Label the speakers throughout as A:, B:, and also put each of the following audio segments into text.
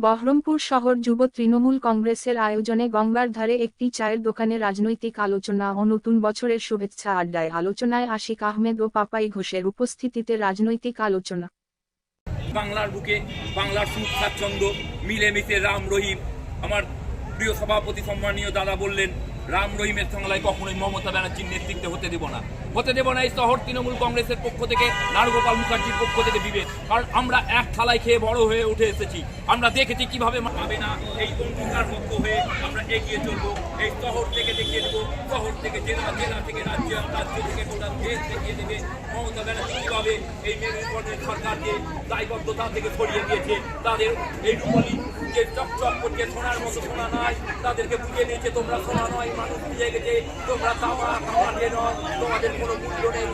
A: বহরমপুর শহর যুব তৃণমূল কংগ্রেসের আয়োজনে গঙ্গার ধারে একটি চায়ের দোকানে রাজনৈতিক আলোচনা ও নতুন বছরের শুভেচ্ছা আড্ডায় আলোচনায় আশিক আহমেদ ও পাপাই ঘোষের উপস্থিতিতে রাজনৈতিক আলোচনা।
B: বাংলার বুকে বাংলার সুখ, স্বাচ্ছন্দ্য, মিলেমিশে রাম রহিম। আমার প্রিয় সভাপতি, সম্মানীয় দাদা বললেন রাম রহিমের সংলায় কখনোই মমতা ব্যানার্জির নেতৃত্বে হতে দেব না। হতে দেব না এই শহর তৃণমূল কংগ্রেসের পক্ষ থেকে নারগোপাল মুখার্জির পক্ষ থেকে বিবেক। কারণ আমরা এক থালায় খেয়ে বড় হয়ে উঠে এসেছি। আমরা দেখেছি কীভাবে হবে না এই অঙ্গীকার পক্ষ হয়ে আমরা এগিয়ে চলবো। এই শহর থেকে দেখিয়ে দেবো। শহর থেকে জেলা জেলা থেকে রাজ্য রাজ্য থেকে গোটা দেশ দেখিয়ে দেবে মমতা ব্যানার্জি কীভাবে এই মেরুকরণের সরকারকে দায়বদ্ধতা থেকে সরিয়ে দিয়েছে। তাদের এই রূপলি যে চকচক করছে, সোনার মতো সোনা নয় তাদেরকে বুঝে নিয়েছে তোমরা সোনা নয়, মানুষ বুঝে গেছে, তোমরা তামা তামাকে নয়, তোমাদের কোনো মূল্য নেই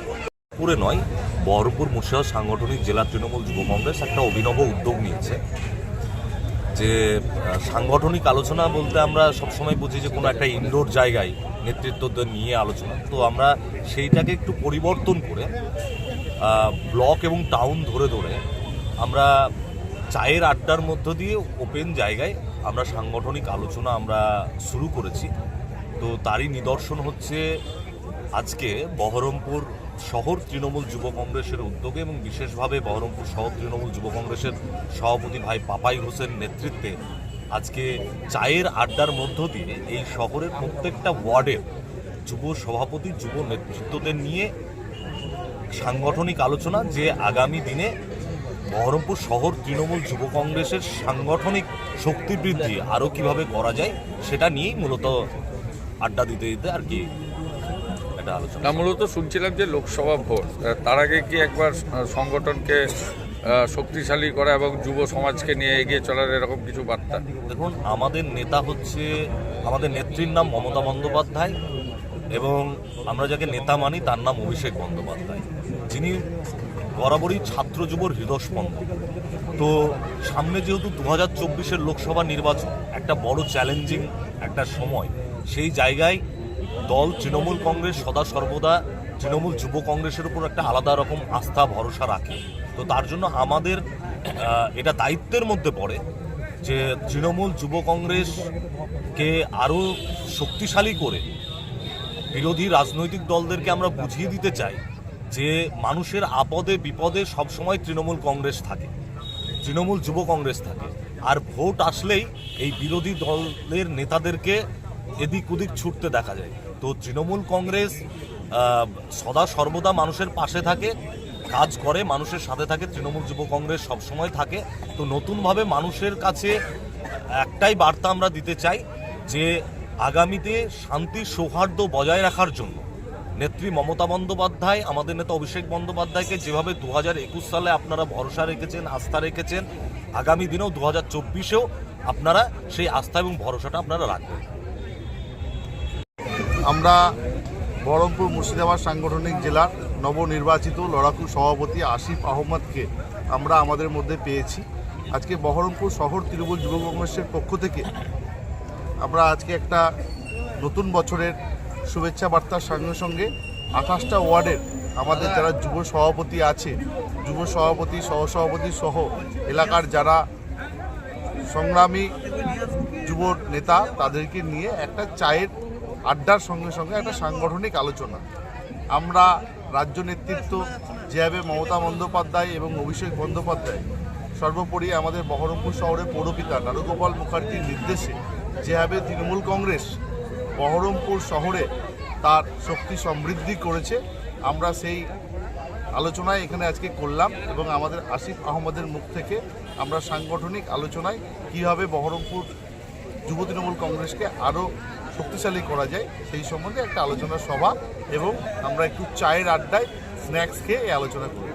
C: পুরে নয়, বহরমপুর মুর্শিদাবাদ সাংগঠনিক জেলা তৃণমূল যুব কংগ্রেস একটা অভিনব উদ্যোগ নিয়েছে, যে সাংগঠনিক আলোচনা বলতে আমরা সবসময় বুঝি যে কোনো একটা ইনডোর জায়গায় নেতৃত্বদের নিয়ে আলোচনা। তো আমরা সেইটাকে একটু পরিবর্তন করে ব্লক এবং টাউন ধরে ধরে আমরা চায়ের আড্ডার মধ্য দিয়ে ওপেন জায়গায় আমরা সাংগঠনিক আলোচনা আমরা শুরু করেছি। তো তারই নিদর্শন হচ্ছে আজকে বহরমপুর শহর তৃণমূল যুব কংগ্রেসের উদ্যোগে এবং বিশেষভাবে বহরমপুর শহর তৃণমূল যুব কংগ্রেসের সভাপতি ভাই পাপাই হোসেন নেতৃত্বে আজকে চায়ের আড্ডার মধ্য দিয়ে এই শহরের প্রত্যেকটা ওয়ার্ডের যুব সভাপতি, যুব নেতৃত্বদের নিয়ে সাংগঠনিক আলোচনা যে আগামী দিনে বহরমপুর শহর তৃণমূল যুব কংগ্রেসের সাংগঠনিক শক্তি বৃদ্ধি। আরও কীভাবে করা যায় সেটা নিয়েই মূলত আড্ডা দিতে দিতে আর কি একটা আলোচনা।
D: না মূলত শুনছিলাম যে লোকসভা ভোট তার আগে কি একবার সংগঠনকে শক্তিশালী করা এবং যুব সমাজকে নিয়ে এগিয়ে চলার এরকম কিছু বার্তা?
C: দেখুন আমাদের নেতা হচ্ছে আমাদের নেত্রীর নাম মমতা বন্দ্যোপাধ্যায় এবং আমরা যাকে নেতা মানি তার নাম অভিষেক বন্দ্যোপাধ্যায়। যিনি বরাবরই ছাত্র যুবর হৃদস্পন্দন তো সামনে যেহেতু দু হাজার চব্বিশের লোকসভা নির্বাচন, একটা বড় চ্যালেঞ্জিং একটা সময়। সেই জায়গায় দল তৃণমূল কংগ্রেস সদা সর্বদা তৃণমূল যুব কংগ্রেসের উপর একটা আলাদা রকম আস্থা, ভরসা রাখে। তো তার জন্য আমাদের এটা দায়িত্বের মধ্যে পড়ে যে তৃণমূল যুব কংগ্রেসকে আরও শক্তিশালী করে বিরোধী রাজনৈতিক দলদেরকে আমরা বুঝিয়ে দিতে চাই যে মানুষের আপদে, বিপদে সবসময় তৃণমূল কংগ্রেস থাকে, তৃণমূল যুব কংগ্রেস থাকে। আর ভোট আসলেই এই বিরোধী দলের নেতাদেরকে এদিক ওদিক ছুটতে দেখা যায়। তো তৃণমূল কংগ্রেস সদা সর্বদা মানুষের পাশে থাকে, কাজ করে, মানুষের সাথে থাকে, তৃণমূল যুব কংগ্রেস সবসময় থাকে। তো নতুনভাবে মানুষের কাছে একটাই বার্তা আমরা দিতে চাই যে আগামীতে শান্তি সৌহার্দ্য বজায় রাখার জন্য নেত্রী মমতা বন্দ্যোপাধ্যায়, আমাদের নেতা অভিষেক বন্দ্যোপাধ্যায়কে যেভাবে দু হাজার একুশ সালে আপনারা ভরসা রেখেছেন, আস্থা রেখেছেন, আগামী দিনেও দু হাজার চব্বিশেও আপনারা সেই আস্থা এবং ভরসাটা আপনারা রাখবেন।
E: আমরা বহরমপুর মুর্শিদাবাদ সাংগঠনিক জেলার নবনির্বাচিত লড়াকু সভাপতি আসিফ আহমদকে আমরা আমাদের মধ্যে পেয়েছি। আজকে বহরমপুর শহর তৃণমূল যুব কংগ্রেসের পক্ষ থেকে আমরা আজকে একটা নতুন বছরের শুভেচ্ছা বার্তার সঙ্গে সঙ্গে। আঠাশটা ওয়ার্ডের আমাদের যারা যুব সভাপতি আছে, যুব সভাপতি, সহসভাপতি সহ এলাকার যারা সংগ্রামী যুব নেতা, তাদেরকে নিয়ে একটা চায়ের আড্ডার সঙ্গে সঙ্গে একটা সাংগঠনিক আলোচনা। আমরা রাজ্য নেতৃত্ব যেভাবে মমতা বন্দ্যোপাধ্যায় এবং অভিষেক বন্দ্যোপাধ্যায় সর্বোপরি আমাদের বহরমপুর শহরের পৌরপিতা নারুগোপাল মুখার্জির নির্দেশে যেভাবে তৃণমূল কংগ্রেস বহরমপুর শহরে তার শক্তি সমৃদ্ধি করেছে, আমরা সেই আলোচনায় এখানে আজকে করলাম এবং আমাদের আসিফ আহমদের মুখ থেকে আমরা সাংগঠনিক আলোচনায় কীভাবে বহরমপুর যুব তৃণমূল কংগ্রেসকে আরও শক্তিশালী করা যায় সেই সম্বন্ধে একটা আলোচনা সভা এবং আমরা একটু চায়ের আড্ডায় স্ন্যাক্স খেয়ে এই আলোচনা করি।